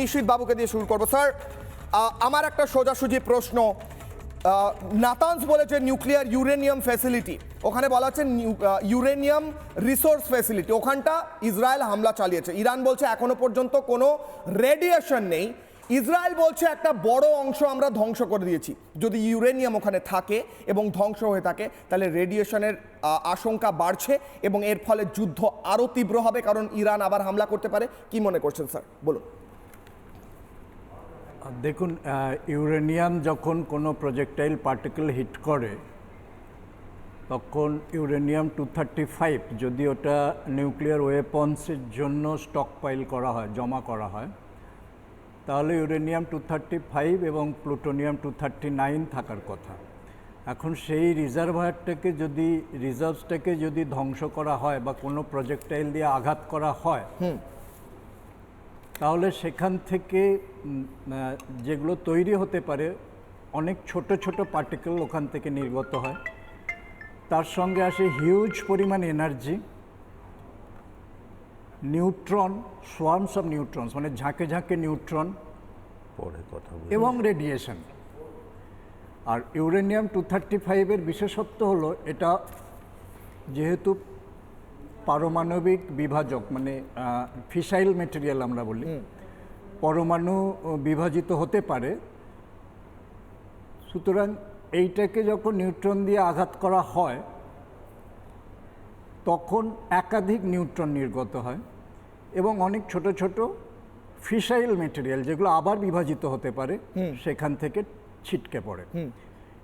নিশীত বাবুকে দিয়ে শুরু করব, স্যার। আমার একটা সোজাসুজি প্রশ্ন। নাতানস বলেছে নিউক্লিয়ার ইউরেনিয়াম ফ্যাসিলিটি ওখানে বলা হচ্ছে ইউরেনিয়াম রিসোর্স ফ্যাসিলিটি ওখানটা ইসরায়েল হামলা চালিয়েছে। ইরান বলছে এখনও পর্যন্ত কোনো রেডিয়েশন নেই। ইসরায়েল বলছে একটা বড় অংশ আমরা ধ্বংস করে দিয়েছি। যদি ইউরেনিয়াম ওখানে থাকে এবং ধ্বংস হয়ে থাকে, তাহলে রেডিয়েশনের আশঙ্কা বাড়ছে এবং এর ফলে যুদ্ধ আরও তীব্র হবে, কারণ ইরান আবার হামলা করতে পারে। কি মনে করছেন, স্যার? বলুন। দেখুন ইউরেনিয়াম যখন কোনো প্রজেক্টাইল পার্টিকেল হিট করে, তখন ইউরেনিয়াম টু থার্টি ফাইভ যদি ওটা নিউক্লিয়ার ওয়েপন্সের জন্য স্টক পাইল করা হয়, জমা করা হয়, তাহলে ইউরেনিয়াম টু থার্টি ফাইভ এবং প্লুটোনিয়াম টু থার্টি নাইন থাকার কথা। এখন সেই রিজার্ভারটাকে যদি রিজার্ভসটাকে যদি ধ্বংস করা হয় বা কোনো প্রজেক্টাইল দিয়ে আঘাত করা হয় তাহলে সেখান থেকে যেগুলো তৈরি হতে পারে অনেক ছোট ছোট পার্টিকেল ওখান থেকে নির্গত হয়। তার সঙ্গে আসে হিউজ পরিমাণ energy neutron swarms of neutrons মানে ঝাঁকে ঝাঁকে নিউট্রন পরে কথা এবং রেডিয়েশন আর ইউরেনিয়াম টু থার্টি ফাইভের বিশেষত্ব হলো এটা যেহেতু পারমাণবিক বিভাজক মানে ফিসাইল মেটেরিয়াল আমরা বলি পরমাণু বিভাজিত হতে পারে। সুতরাং এইটাকে যখন নিউট্রন দিয়ে আঘাত করা হয় তখন একাধিক নিউট্রন নির্গত হয় এবং অনেক ছোট ছোট ফিসাইল মেটেরিয়াল যেগুলো আবার বিভাজিত হতে পারে সেখান থেকে ছিটকে পড়ে।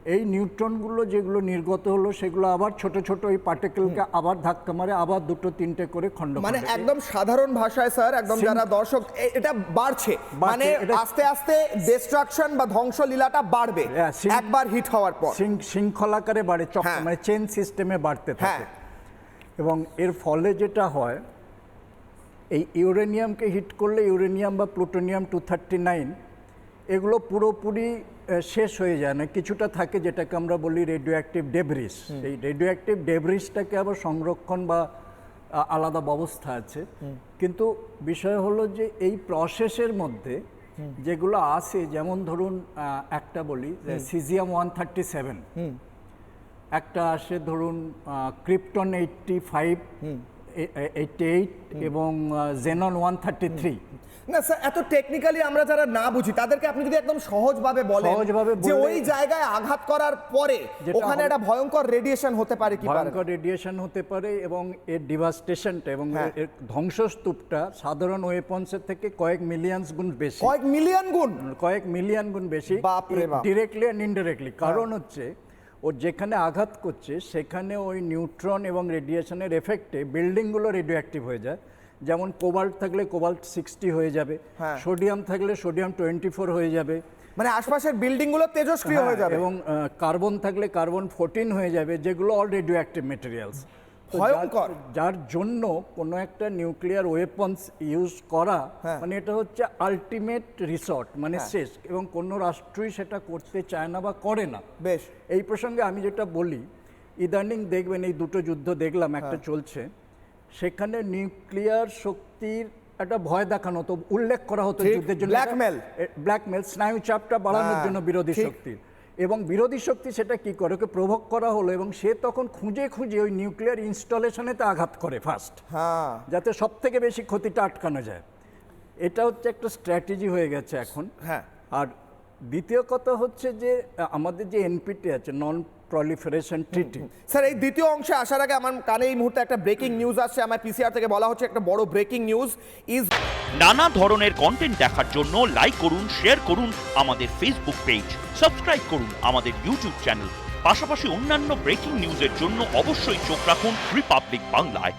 এই নিউট্রনগুলো যেগুলো নির্গত হলো সেগুলো আবার ছোট ছোট ওই পার্টিকেলকে আবার ধাক্কা মারে আবার দুটো তিনটে করে খণ্ড মানে একদম সাধারণ ভাষায় স্যার একদম যারা দর্শক এটা বাড়ছে। মানে আস্তে আস্তে ডিস্ট্রাকশন বা ধ্বংস লীলাটা বাড়বে হ্যাঁ, একবার হিট হওয়ার পর। শৃঙ্খলাকারে বাড়ে চক্র হ্যাঁ। মানে চেন সিস্টেমে বাড়তে থাকে। হ্যাঁ। এবং এর ফলে যেটা হয় এই ইউরেনিয়ামকে হিট করলে ইউরেনিয়াম বা প্লুটোনিয়াম টু থার্টি নাইন এগুলো পুরোপুরি শেষ হয়ে যায় না। কিছুটা থাকে যেটাকে আমরা বলি রেডিও অ্যাক্টিভ ডেব্রিস এই রেডিও অ্যাক্টিভ ডেব্রিসটাকে আবার সংরক্ষণ বা আলাদা ব্যবস্থা আছে। কিন্তু বিষয় হলো যে এই প্রসেসের মধ্যে যেগুলো আছে যেমন ধরুন একটা বলি সিজিয়াম ওয়ান থার্টি সেভেন একটা আসে ধরুন krypton eighty five eighty eight এবং জেনন ওয়ান থার্টি থ্রি না স্যার এত টেকনিক্যালি আমরা যারা না বুঝি তাদেরকে আপনি যদি একদম সহজভাবে বলেন সহজভাবে যে ওই জায়গায় আঘাত করার পরে ওখানে একটা ভয়ঙ্কর রেডিয়েশন হতে পারে কি ভয়ঙ্কর রেডিয়েশন হতে পারে এবং এর ডিভাস্টেশনটা এবং হ্যাঁ। এর ধ্বংসস্তূপটা সাধারণ ওয়েপন্সের থেকে কয়েক মিলিয়ন্স গুণ বেশি। কয়েক মিলিয়ন গুণ? কয়েক মিলিয়ন গুণ বেশি। ডিরেক্টলি অ্যান্ড ইনডিরেক্টলি কারণ হচ্ছে ও যেখানে আঘাত করছে সেখানে ওই নিউট্রন এবং রেডিয়েশনের এফেক্টে বিল্ডিংগুলো রেডিও অ্যাক্টিভ হয়ে যায়। যেমন কোবাল্ট থাকলে কোবাল্ট সিক্সটি হয়ে যাবে হ্যাঁ। সোডিয়াম থাকলে সোডিয়াম টোয়েন্টি ফোর হয়ে যাবে মানে আশপাশের বিল্ডিংগুলো তেজস্ক্রিয় হয়ে হ্যাঁ, যাবে এবং কার্বন থাকলে কার্বন ফোরটিন হয়ে যাবে যেগুলো অল রেডিও অ্যাক্টিভ মেটেরিয়ালস ভয়ঙ্কর। যার জন্য কোনো একটা নিউক্লিয়ার ওয়েপন্স ইউজ করা হ্যাঁ। মানে এটা হচ্ছে আলটিমেট রিসর্ট মানে শেষ এবং কোনো রাষ্ট্রই সেটা করতে চায় না বা করে না বেশ এই প্রসঙ্গে আমি যেটা বলি ইদানিং দেখবেন এই দুটো যুদ্ধ দেখলাম একটা। চলছে সেখানে নিউক্লিয়ার শক্তির একটা ভয় দেখানো হতো উল্লেখ করা হতো যুদ্ধের জন্য। blackmail। ব্ল্যাকমেল স্নায়ু চাপটা বাড়ানোর হ্যাঁ, জন্য বিরোধী। শক্তির এবং বিরোধী শক্তি সেটা কি করে? ওকে প্রভোগ করা হলো এবং সে তখন খুঁজে খুঁজে ওই নিউক্লিয়ার ইনস্টলেশনেতে আঘাত করে ফার্স্ট হ্যাঁ। যাতে সব থেকে বেশি ক্ষতিটা আটকানো যায়। এটা হচ্ছে একটা স্ট্র্যাটেজি হয়ে গেছে এখন। হ্যাঁ। আর দ্বিতীয় কথা হচ্ছে যে আমাদের যে এনপিটি আছে নন প্রলিফারেশন ট্রিটি স্যার এই দ্বিতীয় অংশে আসার আগে আমার কানে এই মুহূর্তে একটা ব্রেকিং নিউজ আসছে। আমার পিসিআর থেকে বলা হচ্ছে একটা বড় ব্রেকিং নিউজ ইজ নানা ধরনের কন্টেন্ট দেখার জন্য লাইক করুন শেয়ার করুন আমাদের ফেসবুক পেজ সাবস্ক্রাইব করুন আমাদের ইউটিউব চ্যানেল পাশাপাশি অন্যান্য ব্রেকিং নিউজের জন্য অবশ্যই চোখ রাখুন রিপাবলিক বাংলায়